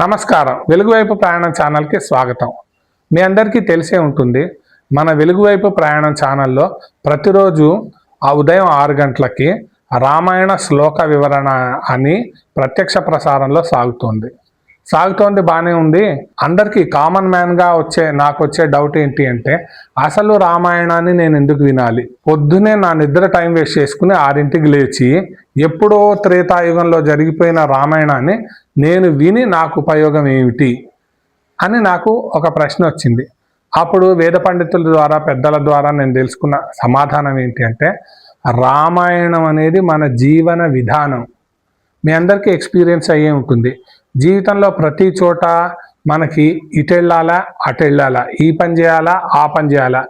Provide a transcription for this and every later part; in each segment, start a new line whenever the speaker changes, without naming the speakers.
నమస్కారం. వెలుగువైపు ప్రయాణం ఛానల్కి స్వాగతం. మీ అందరికీ తెలిసే ఉంటుంది మన వెలుగువైపు ప్రయాణం ఛానల్లో ప్రతిరోజు ఆ ఉదయం ఆరు గంటలకి రామాయణ శ్లోక వివరణ అని ప్రత్యక్ష ప్రసారంలో సాగుతుంది. సాగుతోంది బాగానే ఉంది. అందరికీ కామన్ మ్యాన్గా వచ్చే నాకు వచ్చే డౌట్ ఏంటి అంటే అసలు రామాయణాన్ని నేను ఎందుకు వినాలి? పొద్దునే నా నిద్ర టైం వేస్ట్ చేసుకుని ఆరింటికి లేచి ఎప్పుడో త్రేతాయుగంలో జరిగిపోయిన రామాయణాన్ని నేను విని నాకు ఉపయోగం ఏమిటి అని నాకు ఒక ప్రశ్న వచ్చింది. అప్పుడు వేద పండితుల ద్వారా పెద్దల ద్వారా నేను తెలుసుకున్న సమాధానం ఏంటి అంటే రామాయణం అనేది మన జీవన విధానం. మీ అందరికీ ఎక్స్పీరియన్స్ అయ్యే ఉంటుంది. జీవితంలో ప్రతి చోట మనకి ఇటెళ్ళాలా అటెళ్ళాలా ఈ పని చేయాలా ఆ పని చేయాలా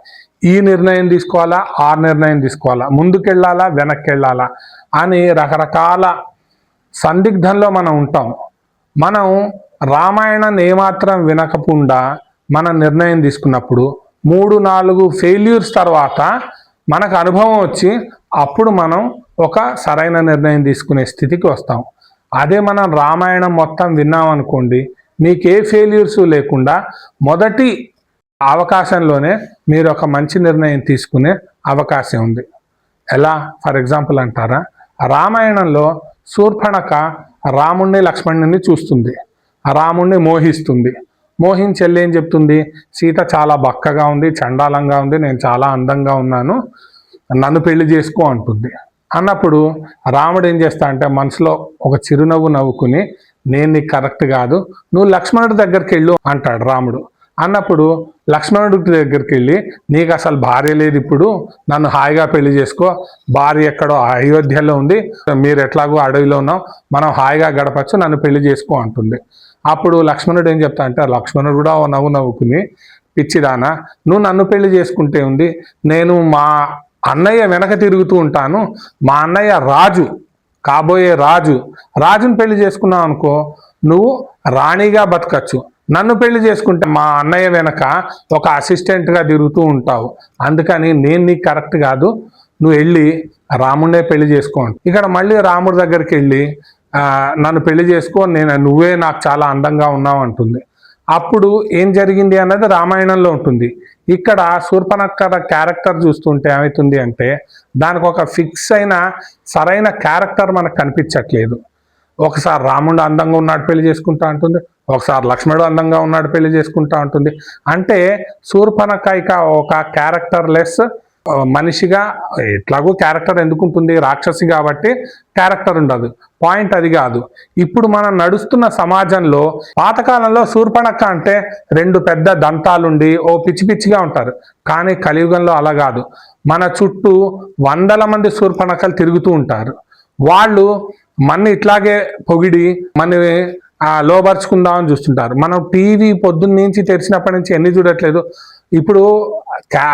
ఈ నిర్ణయం తీసుకోవాలా ఆ నిర్ణయం తీసుకోవాలా ముందుకెళ్ళాలా వెనక్కి వెళ్ళాలా అని రకరకాల సందిగ్ధంలో మనం ఉంటాం. మనం రామాయణాన్ని ఏమాత్రం వినకుండా మన నిర్ణయం తీసుకున్నప్పుడు మూడు నాలుగు ఫెయిల్యూర్స్ తర్వాత మనకు అనుభవం వచ్చి అప్పుడు మనం ఒక సరైన నిర్ణయం తీసుకునే స్థితికి వస్తాం. అదే మనం రామాయణం మొత్తం విన్నాం అనుకోండి మీకు ఏ ఫెయిల్యూర్స్ లేకుండా మొదటి అవకాశంలోనే మీరు ఒక మంచి నిర్ణయం తీసుకునే అవకాశం ఉంది. ఎలా? ఫర్ ఎగ్జాంపుల్ అంటారా? రామాయణంలో శూర్పణక రాముణ్ణి లక్ష్మణుని చూస్తుంది. రాముణ్ణి మోహిస్తుంది. మోహించి ఏం చెప్తుంది? సీత చాలా బక్కగా ఉంది చండాలంగా ఉంది నేను చాలా అందంగా ఉన్నాను నన్ను పెళ్ళి చేసుకో అంటుంది. అన్నప్పుడు రాముడు ఏం చేస్తా అంటే మనసులో ఒక చిరునవ్వు నవ్వుకుని నేను నీకు కరెక్ట్ కాదు నువ్వు లక్ష్మణుడి దగ్గరికి వెళ్ళు అంటాడు రాముడు. అన్నప్పుడు లక్ష్మణుడి దగ్గరికి వెళ్ళి నీకు అసలు భార్య లేదు ఇప్పుడు నన్ను హాయిగా పెళ్ళి చేసుకో. భార్య ఎక్కడో అయోధ్యలో ఉంది. మీరు ఎట్లాగో అడవిలో ఉన్నాం. మనం హాయిగా గడపచ్చు నన్ను పెళ్ళి చేసుకో అంటుంది అప్పుడు లక్ష్మణుడు ఏం చెప్తా అంటే లక్ష్మణుడు కూడా ఓ నవ్వు నవ్వుకుని పిచ్చిదానా నువ్వు నన్ను పెళ్ళి చేసుకుంటే ఉంది. నేను మా అన్నయ్య వెనక తిరుగుతూ ఉంటాను. మా అన్నయ్య రాజు కాబోయే రాజు రాజుని పెళ్ళి చేసుకున్నావు అనుకో నువ్వు రాణిగా బతకచ్చు. నన్ను పెళ్ళి చేసుకుంటే మా అన్నయ్య వెనక ఒక అసిస్టెంట్గా తిరుగుతూ ఉంటావు. అందుకని నేను నీకు కరెక్ట్ కాదు. నువ్వు వెళ్ళి రాముడే పెళ్ళి చేసుకో ఇక్కడ మళ్ళీ రాముడి దగ్గరికి వెళ్ళి నన్ను పెళ్ళి చేసుకో నేను నువ్వే నాకు చాలా అందంగా ఉన్నావు అంటుంది. అప్పుడు ఏం జరిగింది అన్నది రామాయణంలో ఉంటుంది. ఇక్కడ శూర్పణక్కర క్యారెక్టర్ చూస్తుంటే ఏమవుతుంది అంటే దానికి ఒక ఫిక్స్ అయిన సరైన క్యారెక్టర్ మనకు కనిపించట్లేదు. ఒకసారి రాముడు అందంగా ఉన్నాడు పెళ్ళి చేసుకుంటా అంటుంది. ఒకసారి లక్ష్మణుడు అందంగా ఉన్నాడు పెళ్ళి చేసుకుంటా ఉంటుంది అంటే శూర్పణకాయిక ఒక క్యారెక్టర్ లెస్ మనిషిగా ఎట్లాగో క్యారెక్టర్ ఎందుకు ఉంటుంది? రాక్షసి కాబట్టి క్యారెక్టర్ ఉండదు. పాయింట్ అది కాదు. ఇప్పుడు మనం నడుస్తున్న సమాజంలో పాతకాలంలో శూర్పణక్క అంటే రెండు పెద్ద దంతాలుండి ఓ పిచ్చి పిచ్చిగా ఉంటారు. కానీ కలియుగంలో అలా కాదు. మన చుట్టూ వందల మంది శూర్పణకలు తిరుగుతూ ఉంటారు. వాళ్ళు మన ఇట్లాగే పొగిడి మన ఆ లోపరుచుకుందామని చూస్తుంటారు. మనం టీవీ పొద్దున్న నుంచి తెరిచినప్పటి నుంచి ఎన్ని చూడట్లేదు. ఇప్పుడు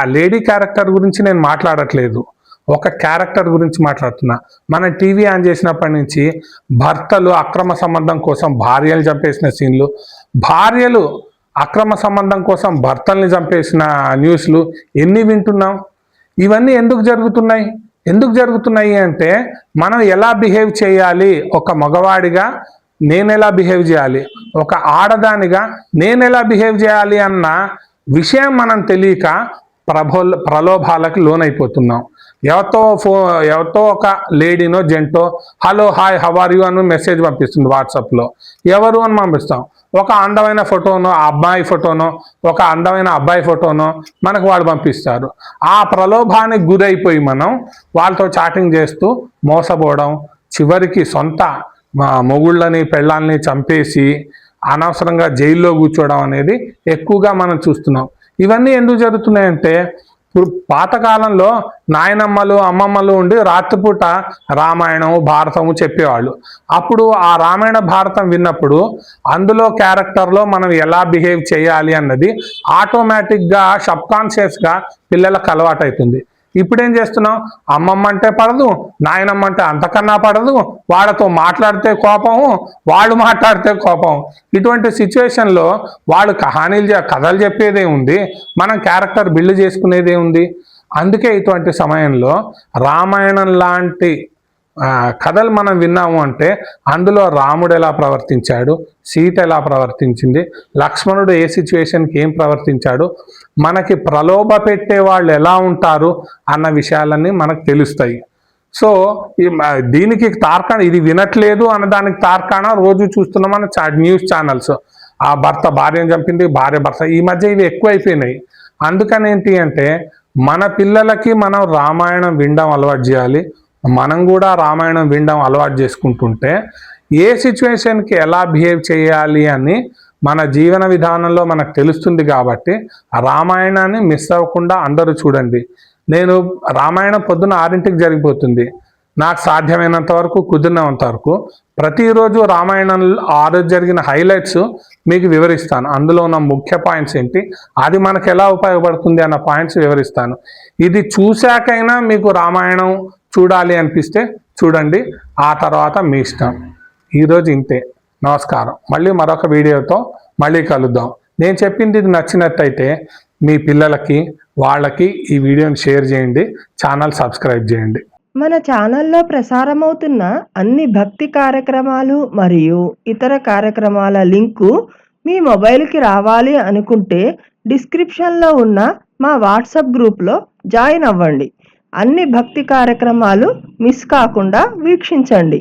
లేడీ క్యారెక్టర్ గురించి నేను మాట్లాడట్లేదు. ఒక క్యారెక్టర్ గురించి మాట్లాడుతున్నా. మనం టీవీ ఆన్ చేసినప్పటి నుంచి భర్తలు అక్రమ సంబంధం కోసం భార్యలు చంపేసిన సీన్లు భార్యలు అక్రమ సంబంధం కోసం భర్తల్ని చంపేసిన న్యూస్లు ఎన్ని వింటున్నాం? ఇవన్నీ ఎందుకు జరుగుతున్నాయి? ఎందుకు జరుగుతున్నాయి అంటే మనం ఎలా బిహేవ్ చేయాలి? ఒక మగవాడిగా నేను ఎలా బిహేవ్ చేయాలి? ఒక ఆడదానిగా నేను ఎలా బిహేవ్ చేయాలి అన్న విషయం మనం తెలియక ప్రభో ప్రలోభాలకు లోనైపోతున్నాం. ఎవరితో ఫో ఎవరితో ఒక లేడీనో gentoo hello hi how are you? అని మెసేజ్ పంపిస్తుంది వాట్సాప్లో. ఎవరు అని పంపిస్తాం. ఒక అందమైన ఫోటోనో ఆ అబ్బాయి ఫోటోనో ఒక అందమైన అబ్బాయి ఫోటోనో మనకు వాళ్ళు పంపిస్తారు. ఆ ప్రలోభానికి గురైపోయి మనం వాళ్ళతో చాటింగ్ చేస్తూ మోసపోవడం చివరికి సొంత మా మొగుళ్ళని పెళ్ళాలని చంపేసి అనవసరంగా జైల్లో కూర్చోవడం అనేది ఎక్కువగా మనం చూస్తున్నాం. ఇవన్నీ ఎందుకు జరుగుతున్నాయంటే ఇప్పుడు పాతకాలంలో నాయనమ్మలు అమ్మమ్మలు ఉండి రాత్రిపూట రామాయణము భారతము చెప్పేవాళ్ళు. అప్పుడు ఆ రామాయణ భారతం విన్నప్పుడు అందులో క్యారెక్టర్లో మనం ఎలా బిహేవ్ చేయాలి అన్నది ఆటోమేటిక్గా సబ్కాన్షియస్గా పిల్లలకు అలవాటైతుంది. ఇప్పుడేం చేస్తున్నావు? అమ్మమ్మ అంటే పడదు నాయనమ్మ అంటే అంతకన్నా పడదు. వాళ్ళతో మాట్లాడితే కోపము వాళ్ళు మాట్లాడితే కోపం ఇటువంటి సిచ్యువేషన్లో వాళ్ళు కహానీలు కథలు చెప్పేదే ఉంది మనం క్యారెక్టర్ బిల్డ్ చేసుకునేదే ఉంది. అందుకే ఇటువంటి సమయంలో రామాయణం లాంటి కథలు మనం విన్నాము అంటే అందులో రాముడు ఎలా ప్రవర్తించాడు సీత ఎలా ప్రవర్తించింది లక్ష్మణుడు ఏ సిచ్యువేషన్కి ఏం ప్రవర్తించాడు మనకి ప్రలోభ పెట్టే వాళ్ళు ఎలా ఉంటారు అన్న విషయాలన్నీ మనకు తెలుస్తాయి. సో ఈ దీనికి తార్కాణ ఇది వినట్లేదు అన్న దానికి తార్కాణ రోజు చూస్తున్నాం మన చా న్యూస్ ఛానల్స్. ఆ భర్త భార్యను చంపింది భార్య భర్త ఈ మధ్య ఇవి ఎక్కువైపోయినాయి. అందుకని ఏంటి అంటే మన పిల్లలకి మనం రామాయణం వినడం అలవాటు చేయాలి. మనం కూడా రామాయణం వినడం అలవాటు చేసుకుంటుంటే ఏ సిచ్యువేషన్కి ఎలా బిహేవ్ చేయాలి అని మన జీవన విధానంలో మనకు తెలుస్తుంది కాబట్టి రామాయణాన్ని మిస్ అవ్వకుండా అందరూ చూడండి. నేను రామాయణం పొద్దున ఆరింటికి జరిగిపోతుంది. నాకు సాధ్యమైనంత వరకు కుదిరినంత వరకు ప్రతిరోజు రామాయణం ఆ రోజు జరిగిన హైలైట్స్ మీకు వివరిస్తాను. అందులో ఉన్న ముఖ్య పాయింట్స్ ఏంటి? అది మనకు ఎలా ఉపయోగపడుతుంది అన్న పాయింట్స్ వివరిస్తాను. ఇది చూశాకైనా మీకు రామాయణం చూడాలి అనిపిస్తే చూడండి. ఆ తర్వాత మీ ఇష్టం. ఈరోజు ఇంతే. నమస్కారం. మళ్ళీ మరొక వీడియోతో మళ్ళీ కలుద్దాం. నేను చెప్పింది ఇది నచ్చినట్టయితే మీ పిల్లలకి వాళ్ళకి ఈ వీడియోని షేర్ చేయండి ఛానల్ సబ్స్క్రైబ్ చేయండి.
మన ఛానల్లో ప్రసారమవుతున్న అన్ని భక్తి కార్యక్రమాలు మరియు ఇతర కార్యక్రమాల లింకు మీ మొబైల్కి రావాలి అనుకుంటే డిస్క్రిప్షన్లో ఉన్న మా వాట్సాప్ గ్రూప్లో జాయిన్ అవ్వండి. అన్ని భక్తి కార్యక్రమాలు మిస్ కాకుండా వీక్షించండి.